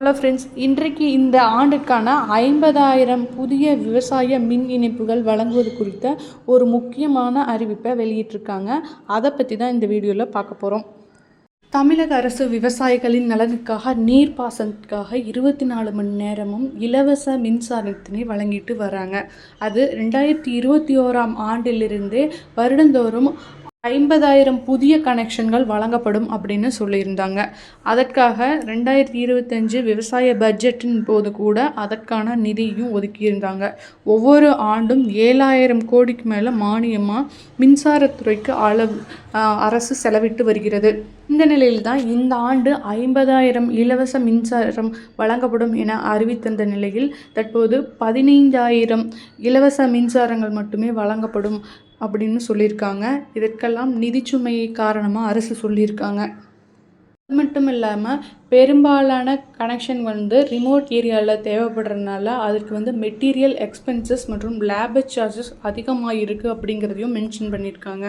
Hello friends இன்றைக்கு இந்த ஆண்டுக்கான ஐம்பதாயிரம் புதிய விவசாய மின் இணைப்புகள் வழங்குவது குறித்த ஒரு முக்கியமான அறிவிப்பை வெளியிட்டிருக்காங்க. அதை பற்றி தான் இந்த வீடியோவில் பார்க்க போகிறோம் தமிழக அரசு விவசாயிகளின் நலனுக்காக நீர்ப்பாசனத்துக்காக இருபத்தி நாலு மணி நேரமும் இலவச மின்சாரத்தினை வழங்கிட்டு வராங்க. அது ரெண்டாயிரத்தி இருபத்தி ஓராம் ஆண்டிலிருந்தே வருடந்தோறும் ஐம்பதாயிரம் புதிய கனெக்ஷன்கள் வழங்கப்படும் அப்படின்னு சொல்லியிருந்தாங்க. அதற்காக ரெண்டாயிரத்தி இருபத்தஞ்சு விவசாய பட்ஜெட்டின் போது கூட அதற்கான நிதியும் ஒதுக்கியிருந்தாங்க. ஒவ்வொரு ஆண்டும் ஏழாயிரம் கோடிக்கு மேலே மானியமாக மின்சாரத்துறைக்கு அளவு அரசு செலவிட்டு வருகிறது. இந்த நிலையில் தான் இந்த ஆண்டு ஐம்பதாயிரம் இலவச மின்சாரம் வழங்கப்படும் என அறிவித்திருந்த நிலையில் தற்போது பதினைந்தாயிரம் இலவச மின்சாரங்கள் மட்டுமே வழங்கப்படும் அப்படின்னு சொல்லியிருக்காங்க. இதற்கெல்லாம் நிதிச்சுமையை காரணமாக அரசு சொல்லியிருக்காங்க. அது மட்டும் இல்லாமல் பெரும்பாலான கனெக்ஷன் வந்து ரிமோட் ஏரியாவில் தேவைப்படுறதுனால அதுக்கு வந்து மெட்டீரியல் எக்ஸ்பென்சஸ் மற்றும் லேபர் சார்ஜஸ் அதிகமாக இருக்குது அப்படிங்கிறதையும் மென்ஷன் பண்ணியிருக்காங்க.